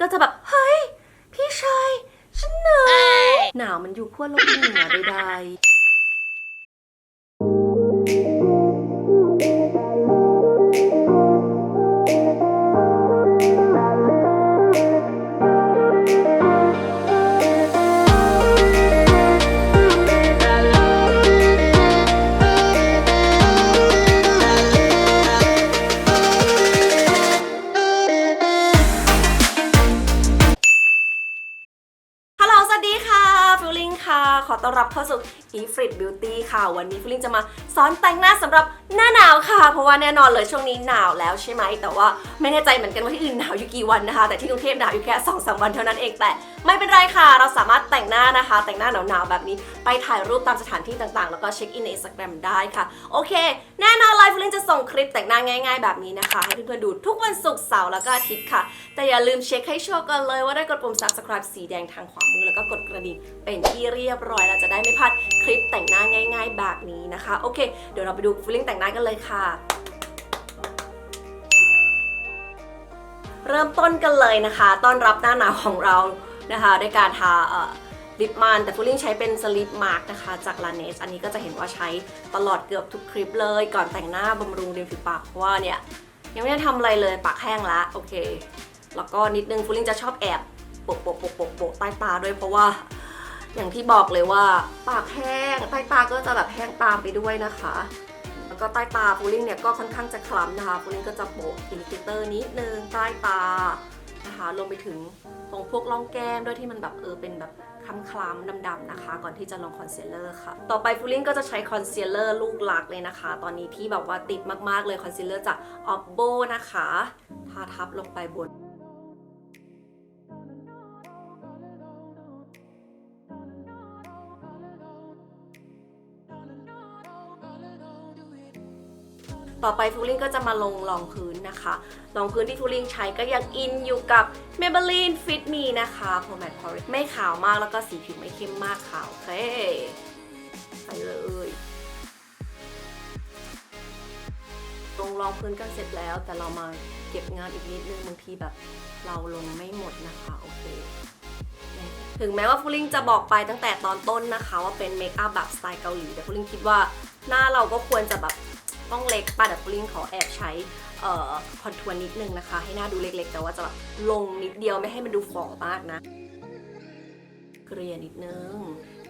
ก็จะแบบ เฮ้ย พี่ชายฉันหนาวหนาวมันอยู่ขั้วโลกเหนือใดๆ 好 ขอต้อนรับเข้าสู่ e f r i t Beauty ค่ะ วันนี้ฟิลิงจะมาสอนแต่งหน้าสำหรับหน้าหนาวค่ะ เพราะว่าแน่นอนเลยช่วงนี้หนาวแล้วใช่ไหม แต่ว่าไม่แน่ใจเหมือนกันว่าที่อื่นหนาวอยู่กี่วันนะคะ แต่ที่กรุงเทพหนาวอยู่แค่2อสวันเท่านั้นเอง แต่ไม่เป็นไรค่ะ เราสามารถแต่งหน้านะคะ แต่งหน้าหนาวๆแบบนี้ไปถ่ายรูปตามสถานที่ต่างๆ แล้วก็เช็คอินใน Instagram ได้ค่ะ โอเค แน่นอนเลยฟิลลิงจะส่งคลิปแต่งหน้าง่ายๆ แบบนี้นะคะ ให้เพื่อนๆดูทุกวันศุกร์เสาร์แล้วก็อาทิตย์ค่ะ แต่อย่าลืมเช็คให้ชัวร์กันเลยว่าได้กดปุ่ม subscribe สีแดงทางขวามือแล้วก็กดกระดิ่งเป็นที่เรียบร้อยแล้วจะได้ไม่พลาดคลิปแต่งหน้าง่าย ๆ แบบนี้นะคะ โอเค เดี๋ยวเราไปดูฟิลลิ่งแต่งหน้ากันเลยค่ะเริ่มต้นกันเลยนะคะ ต้อนรับหน้าหนาวของเรานะคะด้วยการทาลิปมันแต่ฟูลิ่งใช้เป็นสลิปมาร์กนะคะ จากลาเนสอันนี้ก็จะเห็นว่าใช้ตลอดเกือบทุกคลิปเลย ก่อนแต่งหน้าบำรุงริมฝีปาก เพราะว่าเนี่ย ยังไม่ได้ทำอะไรเลยปากแห้งละโอเค แล้วก็นิดนึงฟูลิ่งจะชอบแอบโปะโปะโปะโปะโปะใต้ตาด้วยเพราะว่า อย่างที่บอกเลยว่าปากแห้งใต้ตาก็จะแบบแห้งตามไปด้วยนะคะ แล้วก็ใต้ตาฟูลิ่งเนี่ยก็ค่อนข้างจะคล้ำนะคะฟูลิ่งก็จะโปะอินดิเคเตอร์นิดนึงใต้ตานะคะรวมไปถึงตรงพวกร่องแก้มด้วยที่มันแบบเออเป็นแบบคล้ำๆดำๆนะคะ ก่อนที่จะลงคอนซีลเลอร์ค่ะ ต่อไปฟูลิ่งก็จะใช้คอนซีลเลอร์ลูกหลักเลยนะคะ ตอนนี้ที่แบบว่าติดมากๆเลยคอนซีลเลอร์จาก Oppo นะคะ ทาทับลงไปบน ต่อไปฟูลิ่งก็จะมาลงรองพื้นนะคะ รองพื้นที่ฟูลิ่งใช้ก็ยังอินอยู่กับ Maybelline Fit Me นะคะ Pomade Poreless ไม่ขาวมากแล้วก็สีผิวไม่เข้มมากค่ะโอเคไปเลยลงรองพื้นกันเสร็จแล้ว แต่เรามาเก็บงานอีกนิดนึงบางทีแบบเราลงไม่หมดนะคะโอเคถึงแม้ว่าฟูลิ่งจะบอกไปตั้งแต่ตอนต้นนะคะ ว่าเป็นเมคอัพแบบสไตล์เกาหลีแต่ฟูลิ่งคิดว่าหน้าเราก็ควรจะแบบ ต้องเล็กป่ะแต่ฟูลิ่งขอแอบใช้คอนทัวร์นิดนึงนะคะ ให้หน้าดูเล็กๆ แต่ว่าจะแบบลงนิดเดียวไม่ให้มันดูฝ่อมากนะเกลี่ยนิดนึง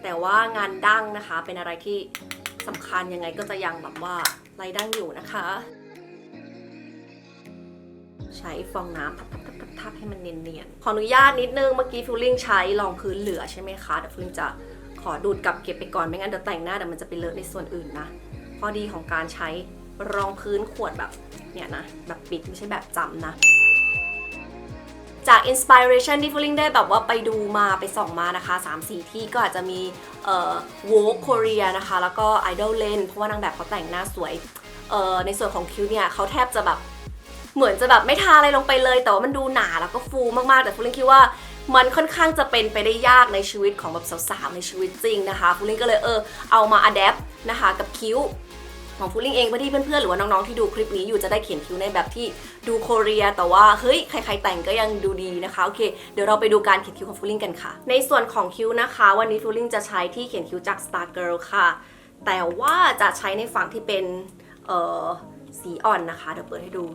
แต่ว่างานดั้งนะคะเป็นอะไรที่สำคัญยังไงก็จะยังแบบว่าไรดั้งอยู่นะคะ ใช้ฟองน้ำทับทับทับทับทับให้มันเนียนๆ ขออนุญาตนิดนึง เมื่อกี้ฟิลลิ่งใช้รองพื้นเหลือใช่ไหมคะเดี๋ยวฟิลลิ่งจะขอดูดกลับเก็บไปก่อนไม่งั้นเดี๋ยวแต่งหน้าเดี๋ยวมันจะไปเลอะในส่วนอื่นนะ ข้อดีของการใช้รองพื้นขวดแบบเนี่ยนะ แบบปิดไม่ใช่แบบจำนะ จากอินสปิเรชันที่ฟลิงได้แบบว่าไปดูมาไปส่องมานะคะ 3-4 ที่ก็อาจจะมีเอ่อ Vogue Korea นะคะ แล้วก็ Idol Len เพราะว่านางแบบเขาแต่งหน้าสวยเอ่อในส่วนของคิ้วเนี่ยเขาแทบจะแบบเหมือนจะแบบไม่ทาอะไรลงไปเลย แต่ว่ามันดูหนาแล้วก็ฟูมากๆ แต่ฟูลิงคิดว่ามันค่อนข้างจะเป็นไปได้ยากในชีวิตของแบบสาวๆในชีวิตจริงนะคะฟูลิงก็เลยเออเอามาอัดแอปนะคะกับคิ้ว ของฟูลิงเองเพื่อที่เพื่อนๆหรือว่าน้องๆที่ดูคลิปนี้อยู่จะได้เขียนคิ้วในแบบที่ดูโคเรีย แต่ว่าเฮ้ยใครๆแต่งก็ยังดูดีนะคะโอเคเดี๋ยวเราไปดูการเขียนคิ้วของฟูลิงกันค่ะ ในส่วนของคิ้วนะคะ วันนี้ฟูลิงจะใช้ที่เขียนคิ้วจาก Star Girl ค่ะ แต่ว่าจะใช้ในฝั่งที่เป็นเอ่อสีอ่อนนะคะ เดี๋ยวเปิดให้ดู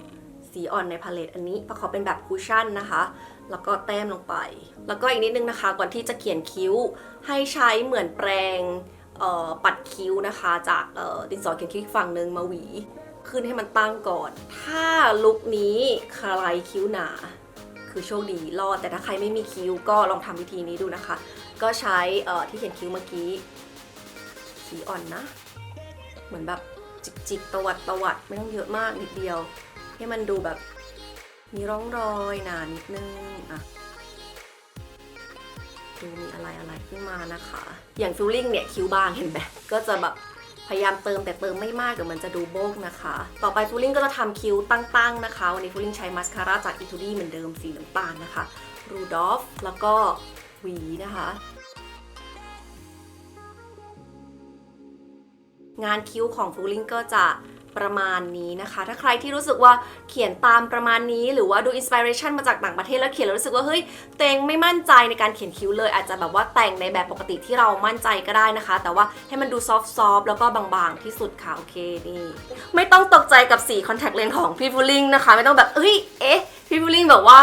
สีอ่อนในพาเลตอันนี้เพราะเขาเป็นแบบคุชชั่นนะคะ แล้วก็แต้มลงไป แล้วก็อีกนิดนึงนะคะ ก่อนที่จะเขียนคิ้วให้ใช้เหมือนแปรง ปัดคิ้วนะคะ จากดินสอเขียนคิ้วอีกฝั่งหนึ่งมาหวี ขึ้นให้มันตั้งก่อน ถ้าลุคนี้ใครคิ้วหนา คือโชคดีรอด แต่ถ้าใครไม่มีคิ้วก็ลองทำวิธีนี้ดูนะคะ ก็ใช้ที่เขียนคิ้วเมื่อกี้สีอ่อนนะ เหมือนแบบจิกๆตวัดตวัดไม่ต้องเยอะมากนิดเดียว ให้มันดูแบบมีร่องรอยหนานิดนึงอะ ดูมีอะไรอะไรขึ้นมานะคะ อย่างฟิลลิ่งเนี่ยคิ้วบางเห็นไหมก็จะแบบพยายามเติมแต่เติมไม่มากเดี๋ยวมันจะดูโบกนะคะ ต่อไปฟิลลิ่งก็จะทำคิ้วตั้งๆนะคะ วันนี้ฟิลลิ่งใช้มาสคาร่าจากอิทูดี้เหมือนเดิมสีน้ำตาลนะคะรูดอฟแล้วก็หวีนะคะ งานคิ้วของฟูลิงก็จะ ประมาณนี้นะคะ ถ้าใครที่รู้สึกว่าเขียนตามประมาณนี้ หรือว่าดูอินสปิเรชันมาจากต่างประเทศแล้วเขียนแล้วรู้สึกว่าเฮ้ยเตวเองไม่มั่นใจในการเขียนคิ้วเลย อาจจะแบบว่าแต่งในแบบปกติที่เรามั่นใจก็ได้นะคะ แต่ว่าให้มันดูซอฟต์ๆแล้วก็บางๆที่สุดค่ะโอเคนี่ไม่ต้องตกใจกับสีคอนแทคเลนส์ของพี่ฟูลิงนะคะ ไม่ต้องแบบเอ้ยเอ๊ะ พี่ฟูลิงแบบว่า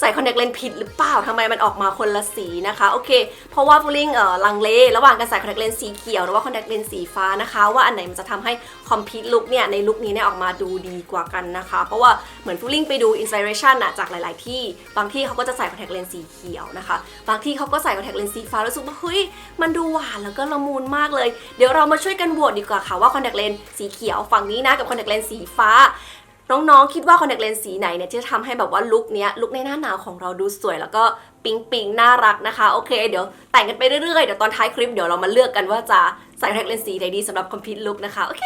ใส่คอนแทคเลนส์ผิดหรือเปล่าทำไมมันออกมาคนละสีนะคะโอเค เพราะว่าฟูลิงเอ่อลังเลระหว่างการใส่คอนแทคเลนส์สีเขียวหรือว่าคอนแทคเลนส์สีฟ้านะคะว่าอันไหนมันจะทำให้คอมพิวต์ลุคเนี่ยในลุคนี้เนี่ยออกมาดูดีกว่ากันนะคะ เพราะว่าเหมือนฟูลิงไปดูอินสปิเรชันอะจากหลาย ๆ ที่บางที่เขาก็จะใส่คอนแทคเลนส์สีเขียวนะคะ บางที่เขาก็ใส่คอนแทคเลนส์สีฟ้ารู้สึกว่าเฮ้ยมันดูหวานแล้วก็ละมุนมากเลย เดี๋ยวเรามาช่วยกันโหวตดีกว่าค่ะว่าคอนแทคเลนส์สีเขียวฝั่งนี้นะกับคอนแทคเลนส์สีฟ้า น้องๆ คิดว่าคอนแทคเลนส์สีไหนเนี่ยที่จะทำให้แบบว่าลุคเนี้ยลุคในหน้าหนาวของเราดูสวย แล้วก็ปิ๊งปิงน่ารักนะคะ โอเค เดี๋ยวแต่งกันไปเรื่อยๆ เดี๋ยวตอนท้ายคลิปเดี๋ยวเรามาเลือกกันว่าจะใส่คอนแทคเลนส์สีไหนดีสำหรับคอมพิวต์ลุคนะคะ โอเค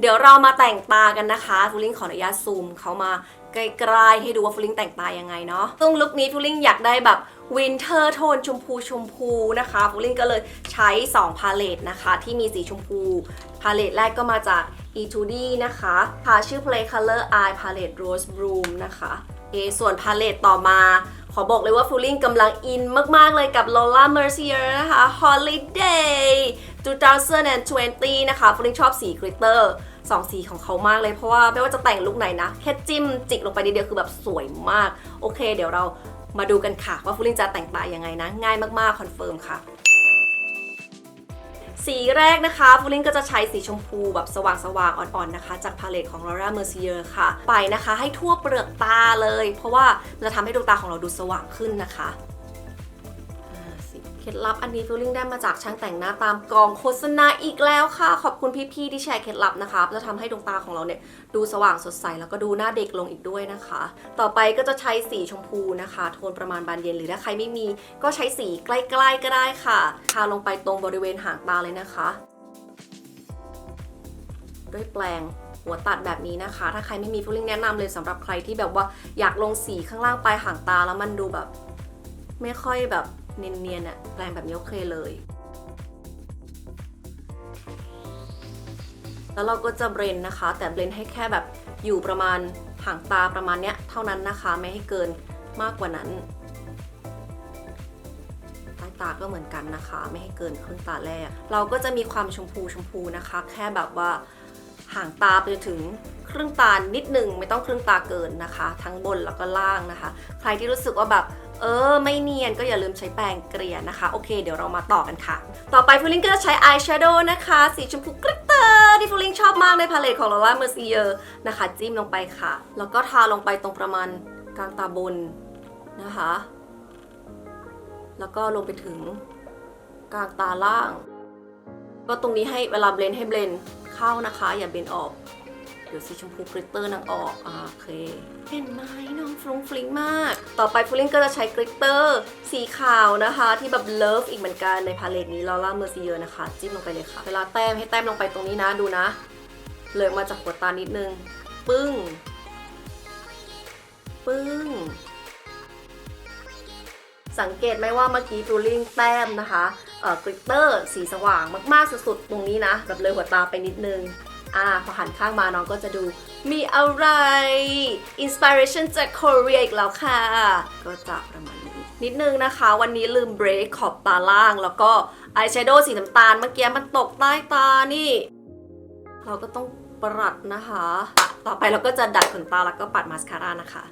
เดี๋ยวเรามาแต่งตากันนะคะฟูลิงขออนุญาตซูมเขามาใกล้ๆให้ดูว่าฟูลิงแต่งตายังไงเนาะซึ่งลุคนี้ฟูลิงอยากได้แบบวินเทอร์โทนชมพูชมพูนะคะฟูลิงก็เลยใช้ 2 พาเลตนะคะ ที่มีสีชมพู พาเลตแรกก็มาจาก E2D นะคะพาชื่อ Play Color Eye Palette Rose Bloom นะคะเอส่วนพาเลตต่อมา ขอบอกเลยว่าฟูลิงกำลังอินมาก ๆ เลยกับ Lola Mercier นะคะ Holiday 2020 นะคะฟลิงชอบสีกริตเตอร์สองสีของเขามากเลยเพราะว่าไม่ว่าจะแต่งลุคไหนนะ แค่จิ้มจิกลงไปนิดเดียวคือแบบสวยมาก โอเค เดี๋ยวเรามาดูกันค่ะ ว่าฟูลิงจะแต่งตายังไงนะ ง่ายมากๆ คอนเฟิร์มค่ะ สีแรกนะคะฟูลิงก็จะใช้สีชมพูแบบสว่างๆ อ่อนๆ นะคะ จากพาเลตของ Laura Mercier ค่ะ ไปนะคะให้ทั่วเปลือกตาเลย เพราะว่ามันจะทำให้ดวงตาของเราดูสว่างขึ้นนะคะ เคล็ดลับอันนี้ฟิลลิ่งได้มาจากช่างแต่งหน้าตามกองโฆษณาอีกแล้วค่ะ ขอบคุณพี่ๆที่แชร์เคล็ดลับนะคะจะทำให้ดวงตาของเราเนี่ยดูสว่างสดใสแล้วก็ดูหน้าเด็กลงอีกด้วยนะคะ ต่อไปก็จะใช้สีชมพูนะคะ โทนประมาณบานเย็นหรือถ้าใครไม่มี ก็ใช้สีใกล้ๆก็ได้ค่ะทาลงไปตรงบริเวณหางตาเลยนะคะ ด้วยแปลงหัวตัดแบบนี้นะคะ ถ้าใครไม่มีฟูลิ่งแนะนำเลยสำหรับใครที่แบบว่าอยากลงสีข้างล่างปลายหางตาแล้วมันดูแบบ ไม่ค่อยแบบ เนียนๆอะแปลงแบบนี้โอเคเลย แล้วเราก็จะเบรนนะคะ แต่เบรนให้แค่แบบอยู่ประมาณห่างตาประมาณเนี้ยเท่านั้นนะคะไม่ให้เกินมากกว่านั้นใต้ตาก็เหมือนกันนะคะ ไม่ให้เกินครึ่งตาแรก เราก็จะมีความชมพูชมพูนะคะ แค่แบบว่าห่างตาไปจนถึงครึ่งตานิดหนึ่งไม่ต้องครึ่งตาเกินนะคะ ทั้งบนแล้วก็ล่างนะคะ ใครที่รู้สึกว่าแบบ เออ ไม่เนียนก็อย่าลืมใช้แปรงเกลี่ยนะคะ โอเคเดี๋ยวเรามาต่อกันค่ะ ต่อไปฟูลิงก็จะใช้อายแชโดว์นะคะ สีชมพูกริตเตอร์ที่ฟูลิงชอบมากในพาเลตของ Laura Mercier นะคะ จิ้มลงไปค่ะ แล้วก็ทาลงไปตรงประมาณกลางตาบนนะคะ แล้วก็ลงไปถึงกลางตาล่าง ก็ตรงนี้ให้เวลาเบลนให้เบลนเข้านะคะ อย่าเบลนออก เดี๋ยวสีชมพูกริตเตอร์นางออกโอเคเห็นไหมน้องฟรุ้งฟริ้งมาก ต่อไปฟลิงก็จะใช้กริตเตอร์สีขาวนะคะ ที่แบบเลิฟอีกเหมือนกันในพาเลตนี้ลอร่าเมอร์ซิเยอร์นะคะ จิ้มลงไปเลยค่ะ เวลาแต้มให้แต้มลงไปตรงนี้นะดูนะ เลยมาจากหัวตานิดนึง ปึ้ง ปึ้ง สังเกตไหมว่าเมื่อกี้ฟูลิงแต้มนะคะเอ่อกริตเตอร์สีสว่างมากๆสุดๆตรงนี้นะแบบเลยหัวตาไปนิดนึง อ่าพอหันข้างมาน้องก็จะดูมีอะไรอินสปิเรชันจากเกาหลีอีกแล้วค่ะ ก็จะประมาณนี้ นิดนึงนะคะ วันนี้ลืมเบรคขอบตาล่างแล้วก็อายแชโดว์สีน้ำตาลเมื่อกี้มันตกใต้ตานี่ เราก็ต้องปรัดนะคะ ต่อไปเราก็จะดัดขนตาแล้วก็ปัดมาสคาร่านะคะ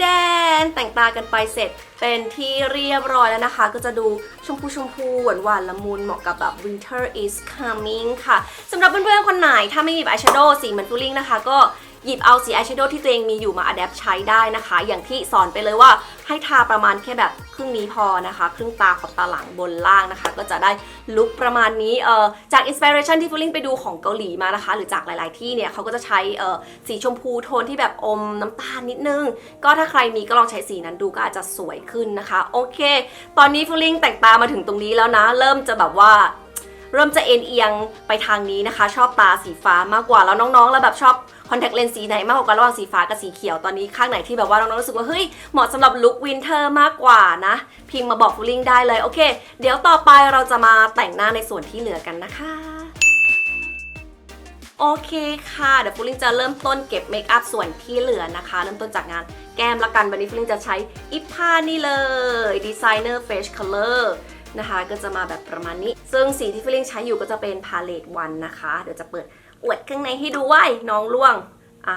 แดนแต่งตากันไปเสร็จเป็นที่เรียบร้อยแล้วนะคะ ก็จะดูชมพูชมพูหวานหวานละมุนเหมาะกับแบบ winter is coming ค่ะสำหรับเพื่อนๆคนไหนถ้าไม่มีอายแชโดว์สีเหมือนฟูลิ่งนะคะก็ หยิบเอาสีอายแชโดว์ที่ตัวเองมีอยู่มาอัดแอปใช้ได้นะคะ อย่างที่สอนไปเลยว่าให้ทาประมาณแค่แบบครึ่งนี้พอนะคะ ครึ่งตาขอบตาหลังบนล่างนะคะ ก็จะได้ลุคประมาณนี้เออจากอินสปิเรชันที่ฟูลิงไปดูของเกาหลีมานะคะ หรือจากหลาย ๆ ที่เนี่ยเขาก็จะใช้เออสีชมพูโทนที่แบบอมน้ำตาลนิดนึง ก็ถ้าใครมีก็ลองใช้สีนั้นดูก็อาจจะสวยขึ้นนะคะ โอเค ตอนนี้ฟูลิงแต่งตามาถึงตรงนี้แล้วนะ เริ่มจะแบบว่าเริ่มจะเอ็นเอียงไปทางนี้นะคะ ชอบตาสีฟ้ามากกว่าแล้วน้องๆ แล้วแบบชอบ คอนแทคเลนส์สีไหนมากกว่ากันระหว่างสีฟ้ากับสีเขียวตอนนี้ข้างไหนที่แบบว่าน้องๆรู้สึกว่าเฮ้ยเหมาะสำหรับลุควินเทอร์มากกว่านะ พิมพ์มาบอกฟูลิงได้เลยโอเค เดี๋ยวต่อไปเราจะมาแต่งหน้าในส่วนที่เหลือกันนะคะโอเคค่ะ เดี๋ยวฟูลิงจะเริ่มต้นเก็บเมคอัพส่วนที่เหลือนะคะ เริ่มต้นจากงานแก้มละกันวันนี้ฟูลิงจะใช้อิปผ้านี่เลย Designer Face Color นะคะก็จะมาแบบประมาณนี้ ซึ่งสีที่ฟูลิงใช้อยู่ก็จะเป็น Palette One นะคะ เดี๋ยวจะเปิด อวดข้างในให้ดูไว้น้องล่วงอะ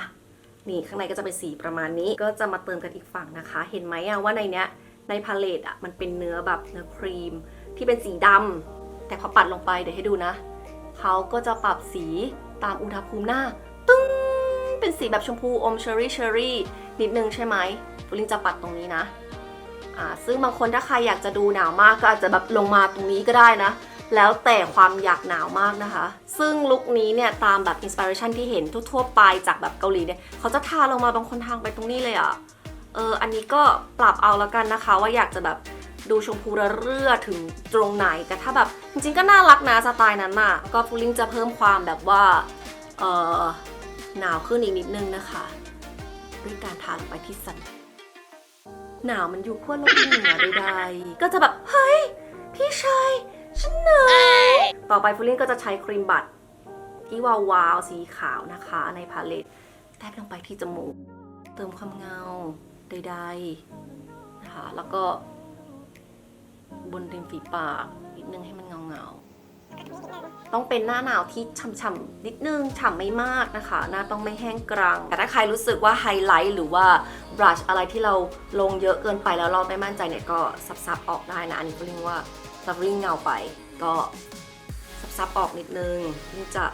นี่ข้างในก็จะเป็นสีประมาณนี้ ก็จะมาเติมกันอีกฝั่งนะคะ เห็นไหมอะว่าในเนี้ยในพาเลตอะมันเป็นเนื้อแบบเนื้อครีม ที่เป็นสีดำแต่พอปัดลงไปเดี๋ยวให้ดูนะเขาก็จะปรับสีตามอุณหภูมิหน้าตึ้งเป็นสีแบบชมพูอมเชอรี่เชอรี่นิดนึงใช่ไหมฟูลินจะปัดตรงนี้นะอ่าซึ่งบางคนถ้าใครอยากจะดูหนาวมากก็อาจจะแบบลงมาตรงนี้ก็ได้นะ แล้วแต่ความอยากหนาวมากนะคะ ซึ่งลุคนี้เนี่ยตามแบบอินสปิเรชันที่เห็นทั่วๆไปจากแบบเกาหลีเนี่ยเขาจะทาลงมาบางคนทางไปตรงนี้เลยอะ่ะ เอออันนี้ก็ปรับเอาแล้วกันนะคะ ว่าอยากจะแบบดูชมพูระเรื่อถึงตรงไหน แต่ถ้าแบบจริงๆก็น่ารักนะสไตล์นั้นน่ะ ก็ฟูลิงจะเพิ่มความแบบว่า เออหนาวขึ้นอีกนิดนึงนะคะด้วยการทาลงไปที่สันหนาวมันอยู่ขั้วโลกเหนือใดๆก็จะแบบ ต่อไปฟูลินก็จะใช้ครีมบัตที่วาวาวสีขาวนะคะในพาเลตแตบลงไปที่จมูก เติมความเงาใดๆนะคะแล้วก็บนริมฝีปากนิดนึงให้มันเงาเงาๆต้องเป็นหน้าหนาวที่ฉ่ำๆนิดนึงฉ่ำไม่มากนะคะ หน้าต้องไม่แห้งกรัง แต่ถ้าใครรู้สึกว่าไฮไลท์หรือว่าบลัชอะไรที่เราลงเยอะเกินไปแล้วเราไม่มั่นใจเนี่ยก็ซับๆออกได้นะ อันนี้ก็เรียกว่าซับริ่งเงาไปก็ ซับๆออกนิดนึงนี่จะ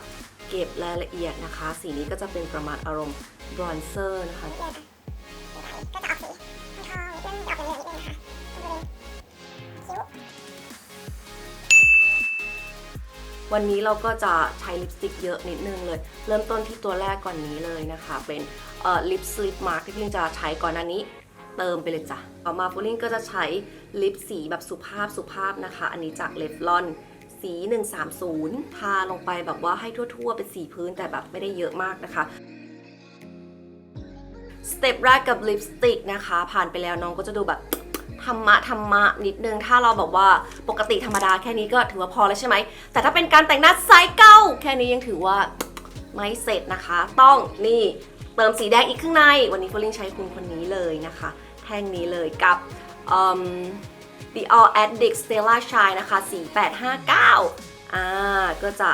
เก็บรายละเอียดนะคะ สีนี้ก็จะเป็นประมาณอารมณ์บรอนเซอร์นะคะ ก็จะออกสีทองนิดนึงออกเหลืองนิดนึงค่ะคิ้ววันนี้เราก็จะใช้ลิปสติกเยอะนิดนึงเลย เริ่มต้นที่ตัวแรกก่อนนี้เลยนะคะ เป็นลิปสลิปมาร์กที่ฟิงจะใช้ก่อนหน้านี้เติมไปเลยจ้ะ ต่อมาฟิลิงก็จะใช้ลิปสีแบบสุภาพสุภาพนะคะ อันนี้จากเลฟลอน สี 130 ทาลงไปแบบว่าให้ทั่วๆ เป็นสีพื้นแต่แบบไม่ได้เยอะมากนะคะสเต็ปแรกกับลิปสติกนะคะ ผ่านไปแล้วน้องก็จะดูแบบธรรมะธรรมะนิดนึง ถ้าเราแบบว่าปกติธรรมดาแค่นี้ก็ถือว่าพอแล้วใช่ไหม แต่ถ้าเป็นการแต่งหน้าไซส์เก้าแค่นี้ยังถือว่าไม่เสร็จนะคะ ต้องนี่เติมสีแดงอีกข้างใน วันนี้ฟลิงใช้คุณคนนี้เลยนะคะ แท่งนี้เลยกับอืม The All Addict Stella Shine นะคะ4859 อ่า ก็จะ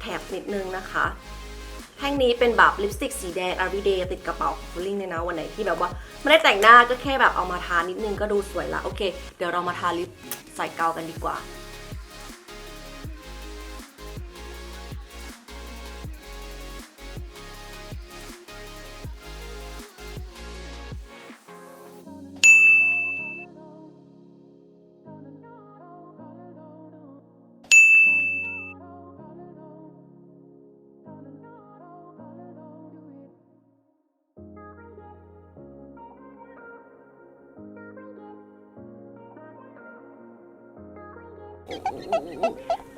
แถบๆนิดนึงนะคะ แท่งนี้เป็นแบบลิปสติกสีแดง everyday ติดกระเป๋าของฟูลิ่งเลยนะ วันไหนที่แบบว่าไม่ได้แต่งหน้าก็แค่แบบเอามาทานิดนึงก็ดูสวยละ โอเค เดี๋ยวเรามาทาลิปใส่เกากันดีกว่า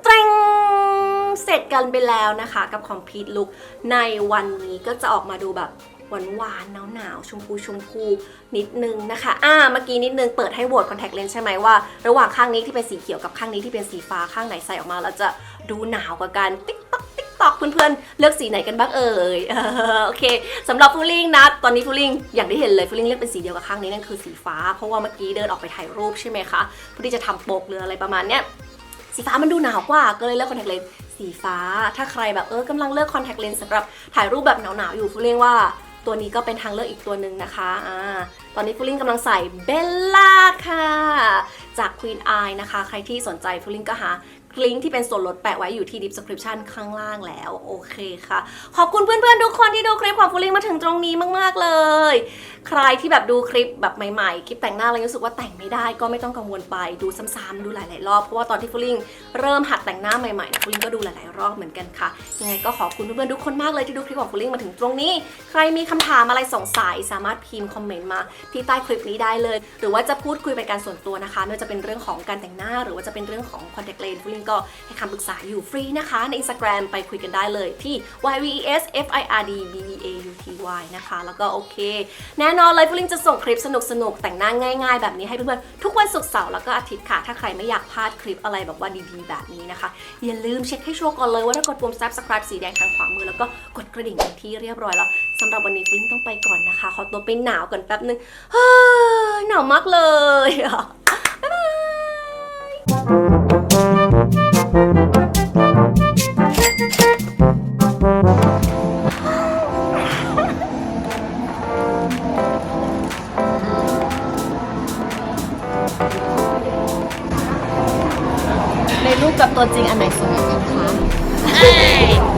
ตรงเสร็จกันไปแล้วนะคะกับ Complete Look ในวันนี้ก็จะออกมาดูแบบหวานหวานหนาวหนาวๆชมพูชมพูนิดนึงนะคะ อ่า เมื่อกี้นิดนึงเปิดให้โหวต contact lens ใช่ไหมว่า ระหว่างข้างนี้ที่เป็นสีเขียวกับข้างนี้ที่เป็นสีฟ้าข้างไหนใส่ออกมาแล้วจะดูหนาวกว่ากัน ติ๊กต๊อกติ๊กต๊อกเพื่อนๆ เลือกสีไหนกันบ้างเอ่ยเอโอเคสำหรับฟูลิงนะ ตอนนี้ฟูลิงอย่างที่เห็นเลยฟูลิงเลือกเป็นสีเดียวกับข้างนี้นั่นคือสีฟ้า เพราะว่าเมื่อกี้เดินออกไปถ่ายรูปใช่ไหมคะเพื่อที่จะทำปกหรืออะไรประมาณเนี้ย สีฟ้ามันดูหนาวกว่าก็เลยเลือกคอนแทคเลนส์สีฟ้า ถ้าใครแบบเออกำลังเลือกคอนแทคเลนส์สำหรับถ่ายรูปแบบหนาวๆอยู่ฟูลิงว่าตัวนี้ก็เป็นทางเลือกอีกตัวหนึ่งนะคะอ่าตอนนี้ฟูลิงกำลังใส่เบลล่าค่ะ จาก Queen Eye นะคะ ใครที่สนใจฟูลิงก็หา ลิงก์ที่เป็นส่วนลดแปะไว้อยู่ที่ description ข้างล่างแล้ว โอเคค่ะ ขอบคุณเพื่อนๆ ทุกคนที่ดูคลิปของฟูลิงมาถึงตรงนี้มากๆเลย ใครที่แบบดูคลิปแบบใหม่ๆ คลิปแต่งหน้าแล้วรู้สึกว่าแต่งไม่ได้ก็ไม่ต้องกังวลไปดูซ้ำๆดูหลายๆรอบเพราะว่าตอนที่ฟูลิงเริ่มหัดแต่งหน้าใหม่ๆฟูลิงก็ดูหลายๆรอบเหมือนกันค่ะ ยังไงก็ขอบคุณเพื่อนๆทุกคนมากเลยที่ดูคลิปของฟูลิงมาถึงตรงนี้ ใครมีคำถามอะไรสงสัยสามารถพิมพ์คอมเมนต์มาที่ใต้คลิปนี้ได้เลย หรือว่าจะพูดคุยเป็นการส่วนตัวนะคะไม่ว่าจะเป็นเรื่องของการแต่งหน้า หรือว่าจะเป็นเรื่องของ contact lens ฟูลิงก็ให้คำปรึกษาอยู่ฟรีนะคะ ใน Instagram ไปคุยกันได้เลยที่ y v e s f i r d b e a u t y นะคะ แล้วก็โอเค แน่นอนเลยฟูลิงจะส่งคลิปสนุกๆแต่งหน้าง่ายๆ แบบนี้ให้เพื่อนๆทุกวันศุกร์เสาร์แล้วก็อาทิตย์ค่ะ ถ้าใครไม่อยากพลาดคลิปอะไรแบบว่าดีๆ แบบนี้นะคะ อย่าลืมเช็คให้ชัวร์ก่อนเลยว่าถ้ากดปุ่ม subscribe สีแดงทางขวามือแล้วก็กดกระดิ่งเป็นที่เรียบร้อยแล้วสำหรับวันนี้ฟูลิงต้องไปก่อนนะคะขอตัวไปหนาวก่อนแป๊บนึงเฮ้ยหนาวมากเลย ในรูปกับตัวจริงอันไหนสวยกว่ากันคะ